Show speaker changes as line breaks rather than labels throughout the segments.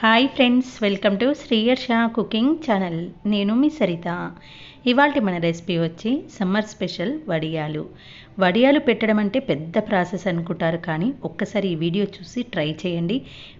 Hi friends welcome to Shriyarsha cooking channel నేను మీ సరిత. ఇవాళ మన రెసిపీ వచ్చి సమ్మర్ స్పెషల్ వడియాలు. వడియాలు పెట్టడం అంటే పెద్ద ప్రాసెస్ అనుకుంటారు కానీ ఒక్కసారి ఈ వీడియో చూసి ట్రై చేయండి.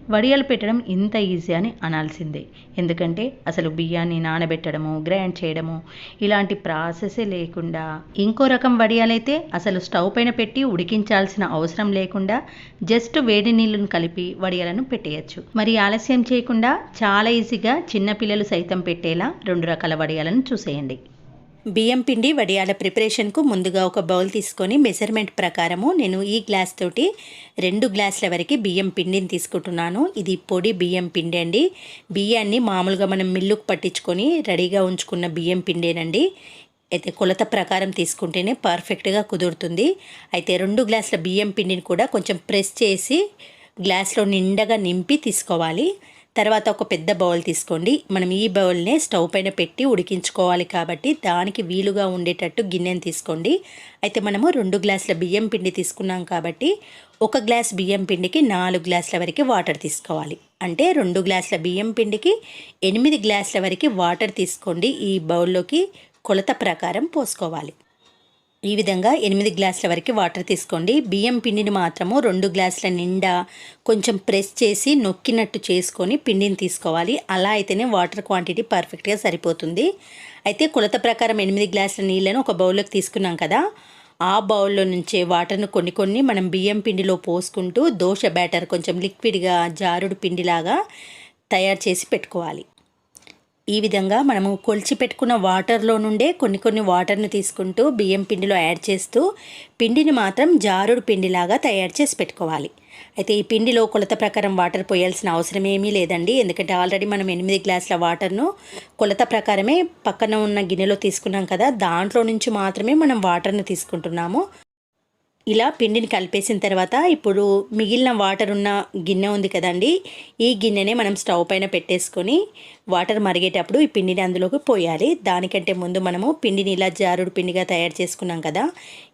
వడియాలు పెట్టడం ఇంత ఈజీ అని అనాల్సిందే. ఎందుకంటే అసలు బియ్యాన్ని నానబెట్టడము గ్రైండ్ చేయడము ఇలాంటి ప్రాసెసే లేకుండా ఇంకో రకం వడియాలైతే అసలు స్టవ్ పైన పెట్టి ఉడికించాల్సిన అవసరం లేకుండా జస్ట్ వేడి నీళ్ళను కలిపి వడియాలను పెట్టేయచ్చు. మరి ఆలస్యం చేయకుండా చాలా ఈజీగా చిన్నపిల్లలు సైతం పెట్టేలా రెండు రకాల వడియాలను చూసేయండి. బియ్యం పిండి వడియాల ప్రిపరేషన్కు ముందుగా ఒక బౌల్ తీసుకొని మెజర్మెంట్ ప్రకారము నేను ఈ గ్లాస్ తోటి రెండు గ్లాసుల వరకు బియ్యం పిండిని తీసుకుంటున్నాను. ఇది పొడి బియ్యం పిండి అండి. బియ్యాన్ని మామూలుగా మనం మిల్లుకు పట్టించుకొని రెడీగా ఉంచుకున్న బియ్యం పిండేనండి. అయితే కొలత ప్రకారం తీసుకుంటేనే పర్ఫెక్ట్గా కుదురుతుంది. అయితే రెండు గ్లాసుల బియ్యం పిండిని కూడా కొంచెం ప్రెస్ చేసి గ్లాస్లో నిండగా నింపి తీసుకోవాలి. తర్వాత ఒక పెద్ద బౌల్ తీసుకోండి. మనం ఈ బౌల్నే స్టవ్ పైన పెట్టి ఉడికించుకోవాలి కాబట్టి దానికి వీలుగా ఉండేటట్టు గిన్నెని తీసుకోండి. అయితే మనము రెండు గ్లాసుల బియ్యం పిండి తీసుకున్నాం కాబట్టి ఒక గ్లాస్ బియ్యం పిండికి నాలుగు గ్లాసుల వరకు వాటర్ తీసుకోవాలి. అంటే రెండు గ్లాసుల బియ్యం పిండికి ఎనిమిది గ్లాసుల వరకు వాటర్ తీసుకోండి. ఈ బౌల్లోకి కొలత ప్రకారం పోసుకోవాలి. ఈ విధంగా ఎనిమిది గ్లాసుల వరకు వాటర్ తీసుకోండి. బియ్యం పిండిని మాత్రము రెండు గ్లాసుల నిండా కొంచెం ప్రెస్ చేసి నొక్కినట్టు చేసుకొని పిండిని తీసుకోవాలి. అలా అయితేనే వాటర్ క్వాంటిటీ పర్ఫెక్ట్గా సరిపోతుంది. అయితే కొలత ప్రకారం ఎనిమిది గ్లాసుల నీళ్ళను ఒక బౌల్లోకి తీసుకున్నాం కదా. ఆ బౌల్లో నుంచే వాటర్ను కొన్ని కొన్ని మనం బియ్యం పిండిలో పోసుకుంటూ దోశ బ్యాటర్ కొంచెం లిక్విడ్గా జారుడు పిండిలాగా తయారు చేసి పెట్టుకోవాలి. ఈ విధంగా మనము కొలిచి పెట్టుకున్న వాటర్లో నుండే కొన్ని కొన్ని వాటర్ని తీసుకుంటూ బియ్యం పిండిలో యాడ్ చేస్తూ పిండిని మాత్రం జారుడు పిండిలాగా తయారు చేసి పెట్టుకోవాలి. అయితే ఈ పిండిలో కొలత ప్రకారం వాటర్ పోయాల్సిన అవసరం ఏమీ లేదండి. ఎందుకంటే ఆల్రెడీ మనం ఎనిమిది గ్లాసుల వాటర్ను కొలత ప్రకారమే పక్కన ఉన్న గిన్నెలో తీసుకున్నాం కదా దాంట్లో నుంచి మాత్రమే మనం వాటర్ను తీసుకుంటున్నాము. ఇలా పిండిని కలిపేసిన తర్వాత ఇప్పుడు మిగిలిన వాటర్ ఉన్న గిన్నె ఉంది కదండి ఈ గిన్నెనే మనం స్టవ్ పైన పెట్టేసుకొని వాటర్ మరిగేటప్పుడు ఈ పిండిని అందులోకి పోయాలి. దానికంటే ముందు మనము పిండిని ఇలా జారుడు పిండిగా తయారు చేసుకున్నాం కదా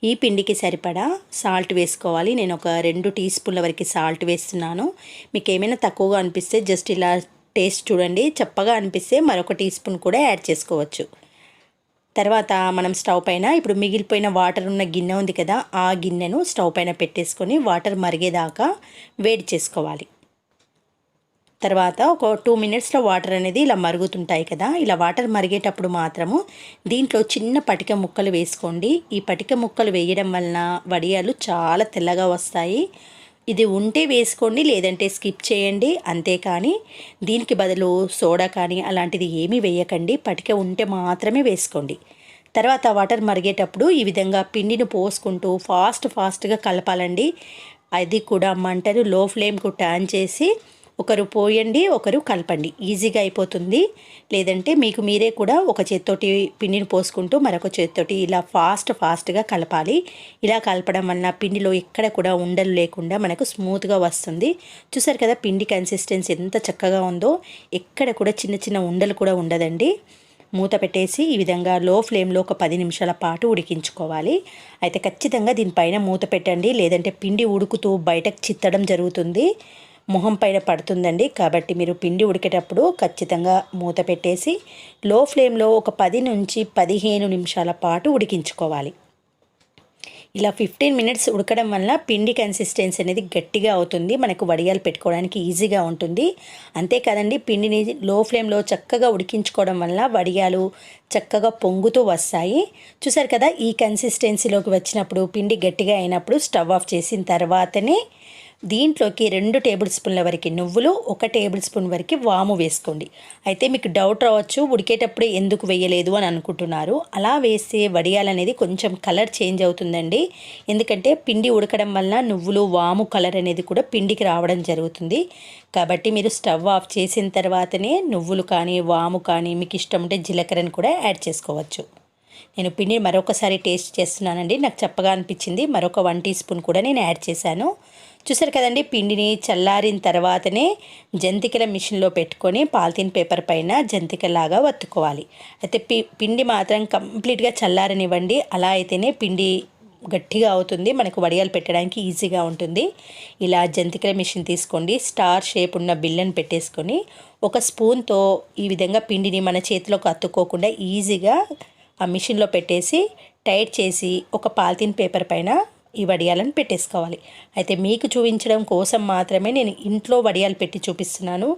ఈ పిండికి సరిపడా సాల్ట్ వేసుకోవాలి. నేను ఒక రెండు టీ స్పూన్ల వరకు సాల్ట్ వేస్తున్నాను. మీకు ఏమైనా తక్కువగా అనిపిస్తే జస్ట్ ఇలా టేస్ట్ చూడండి. చప్పగా అనిపిస్తే మరొక టీ స్పూన్ కూడా యాడ్ చేసుకోవచ్చు. తర్వాత మనం స్టవ్ పైన ఇప్పుడు మిగిలిపోయిన వాటర్ ఉన్న గిన్నె ఉంది కదా ఆ గిన్నెను స్టవ్ పైన పెట్టేసుకొని వాటర్ మరిగేదాకా వేడి చేసుకోవాలి. తర్వాత ఒక టూ మినిట్స్లో వాటర్ అనేది ఇలా మరుగుతుంటాయి కదా ఇలా వాటర్ మరిగేటప్పుడు మాత్రము దీంట్లో చిన్న పటిక ముక్కలు వేసుకోండి. ఈ పటిక ముక్కలు వేయడం వలన వడియాలు చాలా తెల్లగా వస్తాయి. ఇది ఉంటే వేసుకోండి లేదంటే స్కిప్ చేయండి అంతేకాని దీనికి బదులు సోడా కానీ అలాంటిది ఏమీ వేయకండి పటిక ఉంటే మాత్రమే వేసుకోండి. తర్వాత వాటర్ మరిగేటప్పుడు ఈ విధంగా పిండిని పోసుకుంటూ ఫాస్ట్ ఫాస్ట్గా కలపాలండి. అది కూడా మంటను లో ఫ్లేమ్కు టర్న్ చేసి ఒకరు పోయండి ఒకరు కలపండి. ఈజీగా అయిపోతుంది. లేదంటే మీకు మీరే కూడా ఒక చేత్తోటి పిండిని పోసుకుంటూ మరొక చేత్తోటి ఇలా ఫాస్ట్ ఫాస్ట్గా కలపాలి. ఇలా కలపడం వల్ల పిండిలో ఎక్కడ కూడా ఉండలు లేకుండా మనకు స్మూత్గా వస్తుంది. చూసారు కదా పిండి కన్సిస్టెన్సీ ఎంత చక్కగా ఉందో. ఎక్కడ కూడా చిన్న చిన్న ఉండలు కూడా ఉండదండి. మూత పెట్టేసి ఈ విధంగా లో ఫ్లేమ్లో ఒక పది నిమిషాల పాటు ఉడికించుకోవాలి. అయితే ఖచ్చితంగా దీనిపైన మూత పెట్టండి. లేదంటే పిండి ఉడుకుతూ బయటకు చిత్తడం జరుగుతుంది. మొహం పైన పడుతుందండి. కాబట్టి మీరు పిండి ఉడికేటప్పుడు ఖచ్చితంగా మూత పెట్టేసి లో ఫ్లేమ్లో ఒక పది నుంచి పదిహేను నిమిషాల పాటు ఉడికించుకోవాలి. ఇలా ఫిఫ్టీన్ మినిట్స్ ఉడకడం వల్ల పిండి కన్సిస్టెన్సీ అనేది గట్టిగా అవుతుంది. మనకు వడియాలు పెట్టుకోవడానికి ఈజీగా ఉంటుంది. అంతేకాదండి పిండిని లో ఫ్లేమ్లో చక్కగా ఉడికించుకోవడం వల్ల వడియాలు చక్కగా పొంగుతూ వస్తాయి. చూసారు కదా ఈ కన్సిస్టెన్సీలోకి వచ్చినప్పుడు పిండి గట్టిగా అయినప్పుడు స్టవ్ ఆఫ్ చేసిన తర్వాతనే దీంట్లోకి రెండు టేబుల్ స్పూన్ల వరకు నువ్వులు ఒక టేబుల్ స్పూన్ వరకు వాము వేసుకోండి. అయితే మీకు డౌట్ రావచ్చు ఉడికేటప్పుడే ఎందుకు వేయలేదు అని అనుకుంటున్నారు. అలా వేస్తే వడియాలనేది కొంచెం కలర్ చేంజ్ అవుతుందండి. ఎందుకంటే పిండి ఉడకడం వల్ల నువ్వులు వాము కలర్ అనేది కూడా పిండికి రావడం జరుగుతుంది. కాబట్టి మీరు స్టవ్ ఆఫ్ చేసిన తర్వాతనే నువ్వులు కానీ వాము కానీ మీకు ఇష్టం ఉంటే జీలకర్రని కూడా యాడ్ చేసుకోవచ్చు. నేను పిండిని మరొకసారి టేస్ట్ చేస్తున్నానండి. నాకు చెప్పగా అనిపించింది. మరొక వన్ టీ స్పూన్ కూడా నేను యాడ్ చేశాను. చూసారు కదండి పిండిని చల్లారిన తర్వాతనే జంతికల మిషన్లో పెట్టుకొని పాలిథిన్ పేపర్ పైన జంతికలాగా వత్తుకోవాలి. అయితే పి పిండి మాత్రం కంప్లీట్గా చల్లారనివ్వండి. అలా అయితేనే పిండి గట్టిగా అవుతుంది మనకు వడియాలు పెట్టడానికి ఈజీగా ఉంటుంది. ఇలా జంతికల మిషన్ తీసుకోండి. స్టార్ షేప్ ఉన్న బిల్లను పెట్టేసుకొని ఒక స్పూన్తో ఈ విధంగా పిండిని మన చేతిలోకి అత్తుకోకుండా ఈజీగా ఆ మిషన్లో పెట్టేసి టైట్ చేసి ఒక పాలిథిన్ పేపర్ పైన ఈ వడియాలను పెట్టేసుకోవాలి. అయితే మీకు చూపించడం కోసం మాత్రమే నేను ఇంట్లో వడియాలు పెట్టి చూపిస్తున్నాను.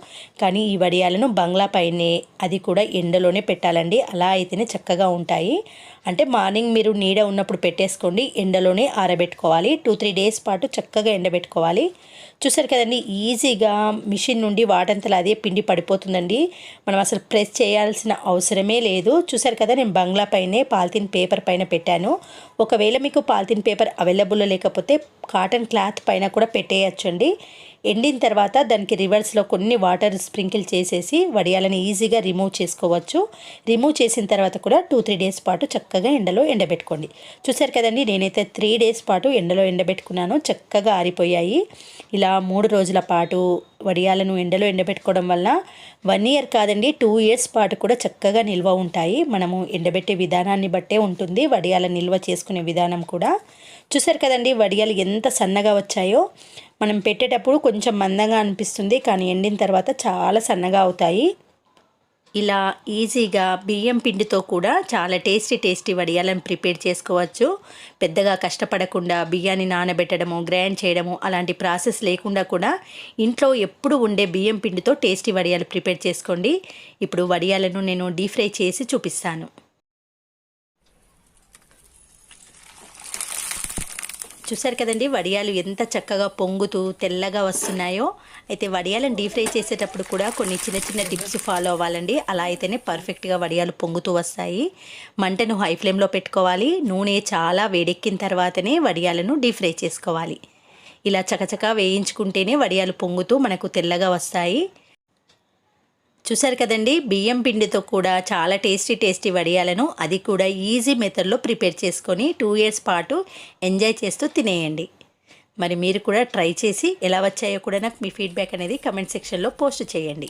కానీ ఈ వడియాలను బంగ్లా పైనే అది కూడా ఎండలోనే పెట్టాలండి. అలా అయితేనే చక్కగా ఉంటాయి. అంటే మార్నింగ్ మీరు నీడ ఉన్నప్పుడు పెట్టేసుకోండి. ఎండలోనే ఆరబెట్టుకోవాలి. టూ త్రీ డేస్ పాటు చక్కగా ఎండబెట్టుకోవాలి. చూసారు కదండి ఈజీగా మిషన్ నుండి వాటంతలా అదే పిండి పడిపోతుందండి. మనం అసలు ప్రెస్ చేయాల్సిన అవసరమే లేదు. చూసారు కదా నేను బంగ్లా పైనే పాలిథిన్ పేపర్ పైన పెట్టాను. ఒకవేళ మీకు పాలిథిన్ పేపర్ అవైలబుల్ లేకపోతే కాటన్ క్లాత్ పైన కూడా పెట్టేయచ్చండి. ఎండిన తర్వాత దానికి రివర్స్లో కొన్ని వాటర్ స్ప్రింకిల్ చేసేసి వడియాలని ఈజీగా రిమూవ్ చేసుకోవచ్చు. రిమూవ్ చేసిన తర్వాత కూడా టూ త్రీ డేస్ పాటు చక్కగా ఎండలో ఎండబెట్టుకోండి. చూసారు కదండి నేనైతే త్రీ డేస్ పాటు ఎండలో ఎండబెట్టుకున్నాను. చక్కగా ఆరిపోయాయి. ఇలా మూడు రోజుల పాటు వడియాలను ఎండలో ఎండబెట్టుకోవడం వల్ల వన్ ఇయర్ కాదండి టూ ఇయర్స్ పాటు కూడా చక్కగా నిల్వ ఉంటాయి. మనము ఎండబెట్టే విధానాన్ని బట్టే ఉంటుంది వడియాల నిల్వ చేసుకునే విధానం కూడా. చూసారు కదండి వడియాలు ఎంత సన్నగా వచ్చాయో. మనం పెట్టేటప్పుడు కొంచెం మందంగా అనిపిస్తుంది కానీ ఎండిన తర్వాత చాలా సన్నగా అవుతాయి. ఇలా ఈజీగా బియ్యం పిండితో కూడా చాలా టేస్టీ టేస్టీ వడియాలను ప్రిపేర్ చేసుకోవచ్చు. పెద్దగా కష్టపడకుండా బియ్యాన్ని నానబెట్టడము గ్రైండ్ చేయడము అలాంటి ప్రాసెస్ లేకుండా కూడా ఇంట్లో ఎప్పుడు ఉండే బియ్యం పిండితో టేస్టీ వడియాలు ప్రిపేర్ చేసుకోండి. ఇప్పుడు వడియాలను నేను డీప్ ఫ్రై చేసి చూపిస్తాను. చూసారు కదండి వడియాలు ఎంత చక్కగా పొంగుతూ తెల్లగా వస్తున్నాయో. అయితే వడియాలను డీప్ ఫ్రై చేసేటప్పుడు కూడా కొన్ని చిన్న చిన్న టిప్స్ ఫాలో అవ్వాలండి. అలా అయితేనే పర్ఫెక్ట్గా వడియాలు పొంగుతూ వస్తాయి. మంటను హై ఫ్లేమ్లో పెట్టుకోవాలి. నూనె చాలా వేడెక్కిన తర్వాతనే వడియాలను డీప్ ఫ్రై చేసుకోవాలి. ఇలా చకచకా వేయించుకుంటేనే వడియాలు పొంగుతూ మనకు తెల్లగా వస్తాయి. చూసారు కదండి బియ్యం పిండితో కూడా చాలా టేస్టీ టేస్టీ వడియాలను అది కూడా ఈజీ మెథడ్లో ప్రిపేర్ చేసుకొని టూ ఇయర్స్ పాటు ఎంజాయ్ చేస్తూ తినేయండి. మరి మీరు కూడా ట్రై చేసి ఎలా వచ్చాయో కూడా నాకు మీ ఫీడ్బ్యాక్ అనేది కమెంట్ సెక్షన్లో పోస్ట్ చేయండి.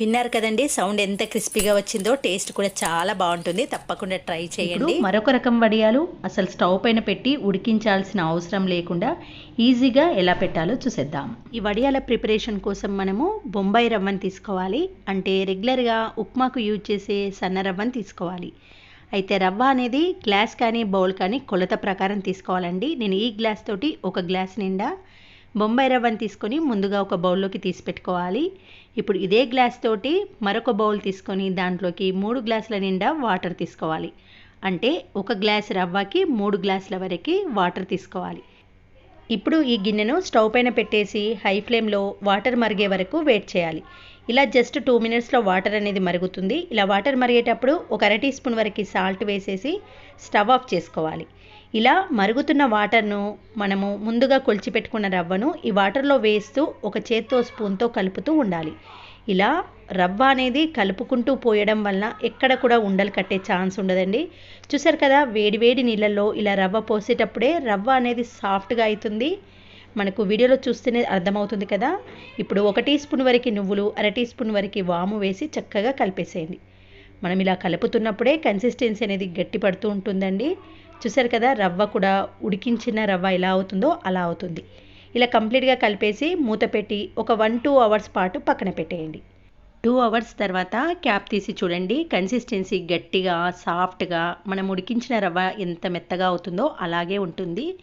విన్నారు కదండి సౌండ్ ఎంత క్రిస్పీగా వచ్చిందో టేస్ట్ కూడా చాలా బాగుంటుంది. తప్పకుండా ట్రై చేయండి. మరొక రకం వడియాలు అసలు స్టవ్ పైన పెట్టి ఉడికించాల్సిన అవసరం లేకుండా ఈజీగా ఎలా పెట్టాలో చూసేద్దాం. ఈ వడియాల ప్రిపరేషన్ కోసం మనము బొంబాయి రవ్వని తీసుకోవాలి. అంటే రెగ్యులర్గా ఉప్మాకు యూజ్ చేసే సన్న రవ్వని తీసుకోవాలి. అయితే రవ్వ అనేది గ్లాస్ కానీ బౌల్ కానీ కొలత ప్రకారం తీసుకోవాలండి. నేను ఈ గ్లాస్ తోటి ఒక గ్లాస్ నిండా బొంబాయి రవ్వను తీసుకొని ముందుగా ఒక బౌల్లోకి తీసి పెట్టుకోవాలి. ఇప్పుడు ఇదే గ్లాస్ తోటి మరొక బౌల్ తీసుకొని దాంట్లోకి మూడు గ్లాసుల నిండా వాటర్ తీసుకోవాలి. అంటే ఒక గ్లాస్ రవ్వకి మూడు గ్లాసుల వరకు వాటర్ తీసుకోవాలి. ఇప్పుడు ఈ గిన్నెను స్టవ్ పైన పెట్టేసి హై ఫ్లేమ్లో వాటర్ మరిగే వరకు వెయిట్ చేయాలి. ఇలా జస్ట్ టూ మినిట్స్లో వాటర్ అనేది మరుగుతుంది. ఇలా వాటర్ మరిగేటప్పుడు ఒక అర టీ స్పూన్ వరకు సాల్ట్ వేసేసి స్టవ్ ఆఫ్ చేసుకోవాలి. ఇలా మరుగుతున్న వాటర్ను మనము ముందుగా కొలిచిపెట్టుకున్న రవ్వను ఈ వాటర్లో వేస్తూ ఒక చేత్తో స్పూన్తో కలుపుతూ ఉండాలి. ఇలా రవ్వ అనేది కలుపుకుంటూ పోయడం వలన ఎక్కడ కూడా ఉండలు కట్టే ఛాన్స్ ఉండదండి. చూసారు కదా వేడి వేడి నీళ్ళల్లో ఇలా రవ్వ పోసేటప్పుడే రవ్వ అనేది సాఫ్ట్గా అవుతుంది. మనకు వీడియోలో చూస్తేనే అర్థమవుతుంది కదా? ఇప్పుడు ఒక టీ స్పూన్ వరకు నువ్వులు అర టీ స్పూన్ వరకు వాము వేసి చక్కగా కలిపేసేయండి. మనం ఇలా కలుపుతున్నప్పుడే కన్సిస్టెన్సీ అనేది గట్టి పడుతూ ఉంటుందండి. చూసారు కదా రవ్వ కూడా ఉడికించిన రవ్వ ఎలా అవుతుందో అలా అవుతుంది. ఇలా కంప్లీట్గా కలిపేసి మూత పెట్టి ఒక వన్ టూ అవర్స్ పాటు పక్కన పెట్టేయండి. టూ అవర్స్ తర్వాత క్యాప్ తీసి చూడండి. కన్సిస్టెన్సీ గట్టిగా సాఫ్ట్గా మనం ఉడికించిన రవ్వ ఎంత మెత్తగా అవుతుందో అలాగే ఉంటుంది.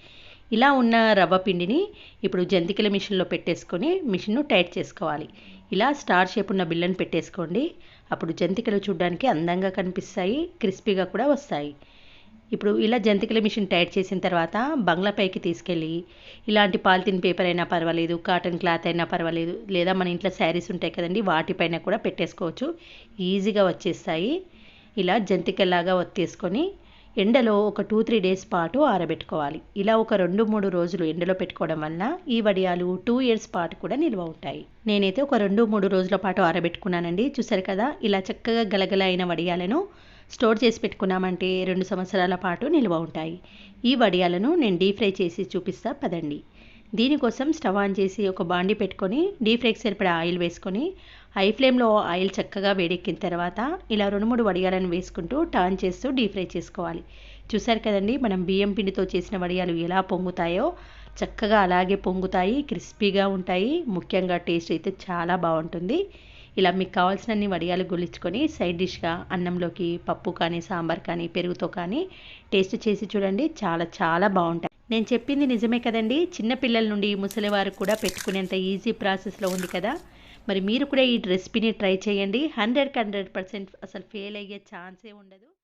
ఇలా ఉన్న రవ్వ పిండిని ఇప్పుడు జంతికల మిషన్లో పెట్టేసుకొని మిషన్ను టైట్ చేసుకోవాలి. ఇలా స్టార్ షేప్ ఉన్న బిల్లని పెట్టేసుకోండి. అప్పుడు జంతికలు చూడడానికి అందంగా కనిపిస్తాయి క్రిస్పీగా కూడా వస్తాయి. ఇప్పుడు ఇలా జంతికల మిషన్ టైట్ చేసిన తర్వాత బంగ్లా పైకి తీసుకెళ్ళి ఇలాంటి పాలిథిన్ పేపర్ అయినా పర్వాలేదు కాటన్ క్లాత్ అయినా పర్వాలేదు లేదా మన ఇంట్లో శారీస్ ఉంటాయి కదండి వాటిపైన కూడా పెట్టేసుకోవచ్చు. ఈజీగా వచ్చేస్తాయి. ఇలా జంతికల్లాగా ఒత్తేసుకొని ఎండలో ఒక టూ త్రీ డేస్ పాటు ఆరబెట్టుకోవాలి. ఇలా ఒక రెండు మూడు రోజులు ఎండలో పెట్టుకోవడం వల్ల ఈ వడియాలు టూ ఇయర్స్ పాటు కూడా నిల్వ ఉంటాయి. నేనైతే ఒక రెండు మూడు రోజుల పాటు ఆరబెట్టుకున్నానండి. చూసారు కదా ఇలా చక్కగా గలగల అయిన వడియాలను స్టోర్ చేసి పెట్టుకున్నామంటే రెండు సంవత్సరాల పాటు నిల్వ ఉంటాయి. ఈ వడియాలను నేను డీప్ ఫ్రై చేసి చూపిస్తా పదండి. దీనికోసం స్టవ్ ఆన్ చేసి ఒక బాండి పెట్టుకొని డీప్ ఫ్రైకి సరిపడా ఆయిల్ వేసుకొని హై ఫ్లేమ్లో ఆయిల్ చక్కగా వేడెక్కిన తర్వాత ఇలా రెండు మూడు వడియాలను వేసుకుంటూ టర్న్ చేస్తూ డీప్ ఫ్రై చేసుకోవాలి. చూసారు కదండి మనం బియ్యం పిండితో చేసిన వడియాలు ఎలా పొంగుతాయో? చక్కగా అలాగే పొంగుతాయి క్రిస్పీగా ఉంటాయి. ముఖ్యంగా టేస్ట్ అయితే చాలా బాగుంటుంది. ఇలా మీకు కావాల్సినన్ని వడియాలు గులించుకొని సైడ్ డిష్గా అన్నంలోకి పప్పు కానీ సాంబార్ కానీ పెరుగుతో కానీ టేస్ట్ చేసి చూడండి చాలా చాలా బాగుంటాయి. నేను చెప్పింది నిజమే కదండి. చిన్నపిల్లల నుండి ముసలి వారు కూడా పెట్టుకునేంత ఈజీ ప్రాసెస్లో ఉంది కదా. మరి మీరు కూడా ఈ రెసిపీని ట్రై చేయండి. హండ్రెడ్కి హండ్రెడ్ పర్సెంట్ అసలు ఫెయిల్ అయ్యే ఛాన్సే ఉండదు.